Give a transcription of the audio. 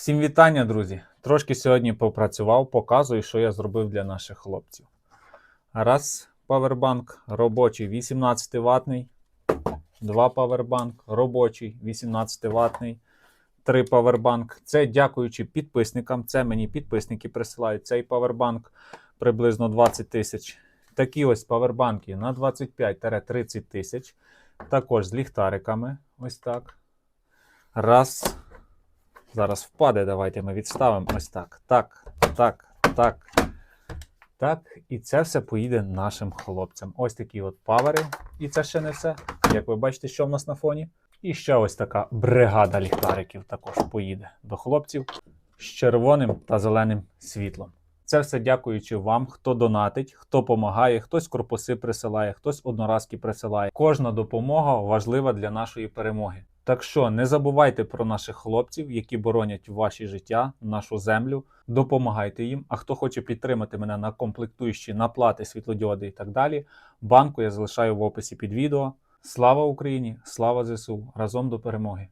Всім вітання, друзі! Трошки сьогодні попрацював, показую, що я зробив для наших хлопців. Раз павербанк робочий 18 ватний, два павербанк робочий 18 ватний, три павербанк. Це дякуючи підписникам. Це мені підписники присилають цей павербанк приблизно 20 тисяч. Такі ось павербанки на 25-30 тисяч. Також з ліхтариками. Ось так. Раз. Зараз впаде, давайте ми відставимо ось так. Так, так, так. Так, і це все поїде нашим хлопцям. Ось такі от павери. І це ще не все. Як ви бачите, що в нас на фоні. І ще ось така бригада ліхтариків також поїде до хлопців з червоним та зеленим світлом. Це все дякуючи вам, хто донатить, хто допомагає, хтось корпуси присилає, хтось одноразки присилає. Кожна допомога важлива для нашої перемоги. Так що не забувайте про наших хлопців, які боронять ваші життя, нашу землю. Допомагайте їм. А хто хоче підтримати мене на комплектуючі, наплати, світлодіоди і так далі, банку я залишаю в описі під відео. Слава Україні! Слава ЗСУ! Разом до перемоги!